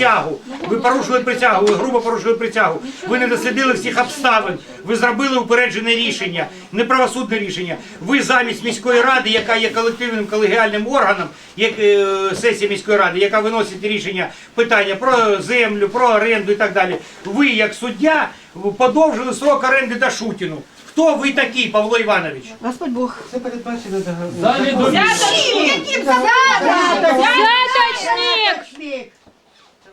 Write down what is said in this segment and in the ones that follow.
Присягу. Ви порушили присягу, ви грубо порушили присягу. Ви не дослідили всіх обставин. Ви зробили упереджене рішення, неправосудне рішення. Ви замість міської ради, яка є колективним колегіальним органом, як е, сесія міської ради, яка виносить рішення питання про землю, про оренду і так далі. Ви, як суддя, подовжили срок оренди Дашутіну. Хто ви такий, Павло Іванович? Господь Бог. Це передбачено договором. До Взяточник!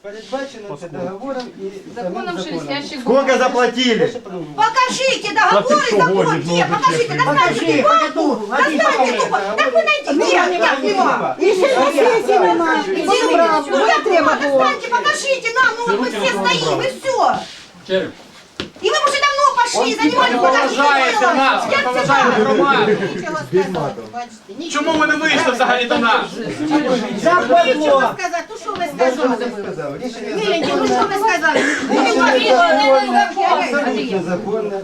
Передбачено це договором і Законом законом. шелестящих Сколько заплатили? Покажите договор и закон. Где? Покажите, достаньте бумагу. Достаньте тупо. Так вы найдите. Его? І ще на сесії нема. Правду, я треба було. Достаньте, покажите нам. Ну вот мы все стоим, и все. черг И вы уже давно пошли, занимались поважаєте нас, ви поважаєте громаду. Чому ви не вийшли взагалі до нас? Нечего сказать. Ну что вы сказали? Сказав, рішення Миленький, ну что вы сказали? абсолютно законне. Як це законно?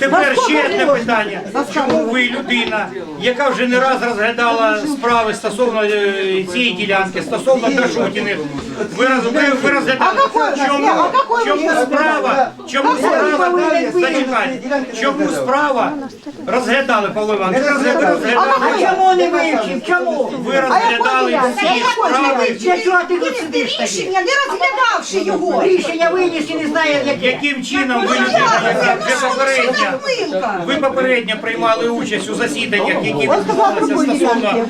Тепер ще одне питання. Чому ви людина, яка вже не раз розглядала справи стосовно е, цієї ділянки, стосовно Дашутіни, ви, роз- ви, ви розглядали, чому, чому справа, чому справа, зачекайте, чому справа розглядали, Павло Іванович, розглядали, розглядали, чому не вивчив? Чому? ви розглядали всі справи, Для чого ти тут сидиш тоді? Рішення, не розглядавши його. Рішення виніс і не знає, яке. яким чином ви людина, вже попередньо, ви попередньо приймали участь у засіданнях, які відбувалися стосовно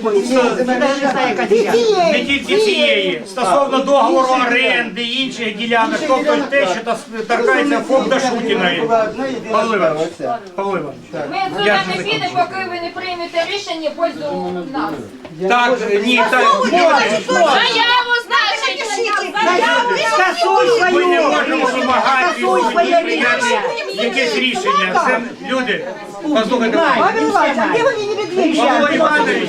Не тільки цієї, стосовно договору оренди, інших ділянок, тобто те, що торкається ФОП Дашутіної. Була Павло Іванович. Павло Іванович. Ми сюди не підемо, поки ви не приймете рішення в пользу нас. Так, ні, так, значить! Скасуй ми не свою. можемо вимагати від якесь рішення. Це люди, послухайте, Павел Іванович, а де вони не Павло? Іванович,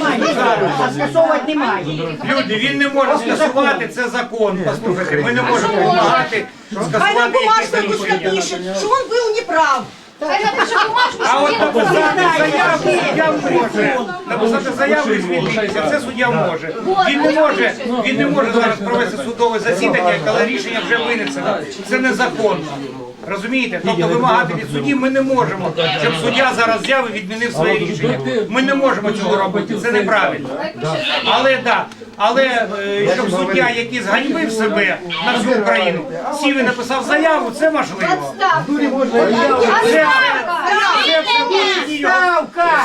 А скасовувати немає. люди, він не може скасувати, це закон. Послухайте, ми не можемо вимагати скасувати якесь рішення. напишет, что он был неправ. Хай напише бумажку, А що от він написати заяву суддя може. Написати заяву і звільнитися, це суддя може. Він не може, він не може зараз провести судове засідання, коли рішення вже винесено. Це незаконно. Розумієте? Тобто вимагати від судді ми не можемо, щоб суддя зараз взяв і відмінив своє рішення. Ми не можемо цього робити, це неправильно. Але да, але е, щоб суддя, який зганьбив себе на всю Україну, сів і написав заяву, це можливо. Це,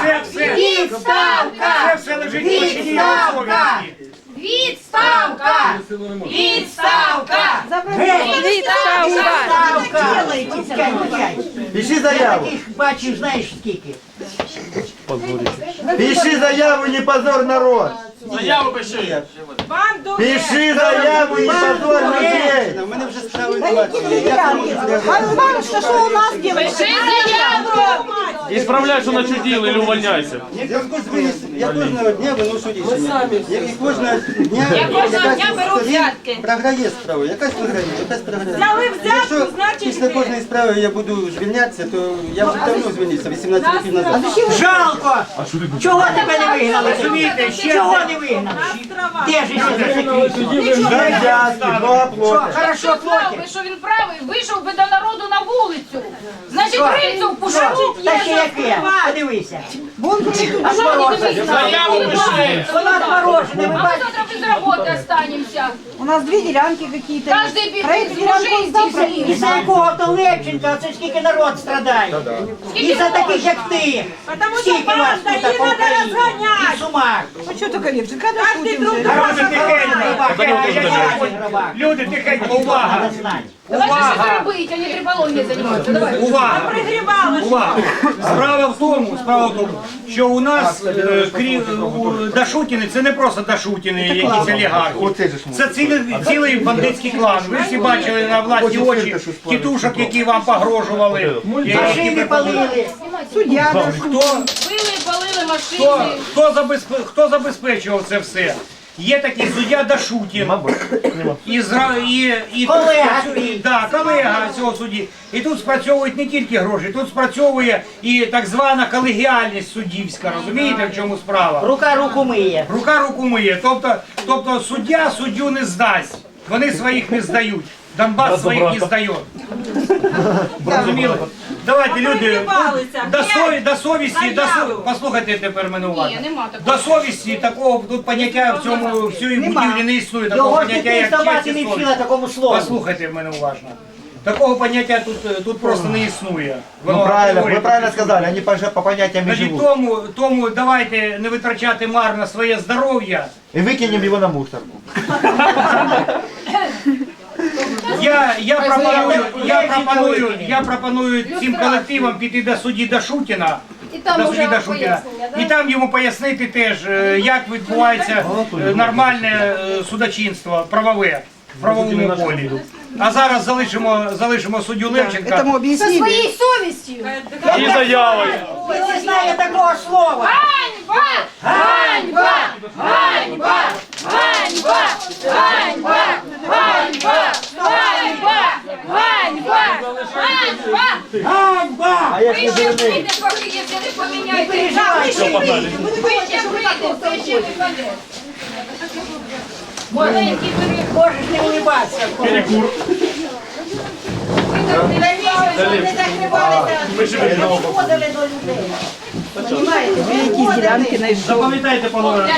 це все його. Це все, це все лежить в площині його совісті. Відставка! Відставка! Пиши заяву. Таких бачив, знаєш скільки. Пиши заяву, не позор народ. Заяву пиши. Пиши заяву, і позор людей. У мене вже справи немає. Павел Іванович, що що у нас Пиши делаете? заяву! Исправляй, що начудили, или увольняйся. Я кожного дня виношу рішення. Я- І кожного дня Я кожного дня беру взятки. Програє справу, якась програє, якась програє. Якщо після кожної справи я буду звільнятися, то я вже давно звільнився, 18 років назад. Жалко! Чого тебе не вигнали? Розумієте, Чого не вигнали? Де ж ще много платят. Хорошо Якщо знав би, що він правий, вийшов би до народу Значить, крильцю впушав. Та ще яке? Подивися. А що мені Заяву пиши. Воно отморожене, ви А бачите. завтра без роботи останемося. У нас дві ділянки какие-то. Кожний біг служить І за якого то Левченка, це скільки народ страдає. І за таких, як ти. Скільки вас тут по Україні? І сумах. Ну что только Левченко, надо шутим же. Люди тихенько, люди тихенько, увага, Давайте щось робити, а не трибологією займатися. Давай. увага, увага. Справа в тому, справа в тому, що у нас е, крім у Дашутіни, це не просто Дашутіни, якісь олігархи. Це цілий, цілий бандитський клан. Ви всі бачили на власні очі тітушок, які вам погрожували. Машини палили. Судья, да. Хто, Били, палили машини. хто, забезпе- хто забезпечував це все? Є такий суддя Дашутін. І, зра- і, і тут Колега спрацю- твій. да, колега цього судді. І тут спрацьовують не тільки гроші, тут спрацьовує і так звана колегіальність суддівська. Розумієте, в чому справа? Рука руку миє. Рука руку миє. Тобто, тобто суддя суддю не здасть. Вони своїх не здають. Донбас своїх не здає. Розуміли? Давайте, люди, до, сові, до совісті, до со- послухайте тепер мене уважно. Ні, нема такого. До совісті такого тут поняття в цьому в цій будівлі не існує. Такого Його ж поняття, ти як честь і не совість. вчила такому слову. Послухайте мене уважно. Такого поняття тут, е, тут просто не існує. Воно Ну правильно, апріорі вы правильно сказали, они по, по понятиям не Значить, живут. тому, тому давайте не витрачати марно своє здоров'я. И выкинем его на мусорку. Я, я пропоную, я пропоную, я пропоную цим колективам піти до судді Дашутіна. І там до уже судді Дашутіна. пояснення, да? І там йому пояснити теж, е, як відбувається е, нормальне е, судочинство, правове, в правовому полі. А зараз залишимо, залишимо суддю Левченка. Этому объяснили. Своєю совістю. І заявою. Він не знає такого слова. Ганьба! Ганьба! Ганьба! Ганьба! Ганьба! Ганьба! Ганьба! Ганьба! Ганьба! Ганьба! Ви не ще прийдете, поки якщо не переживай, Ви ще прийдете, ви ще прийдете, це ще не конець. Маленький перехід. Можеш не улибатися. Якісь ділянки знайшов. Запам'ятайте, панове,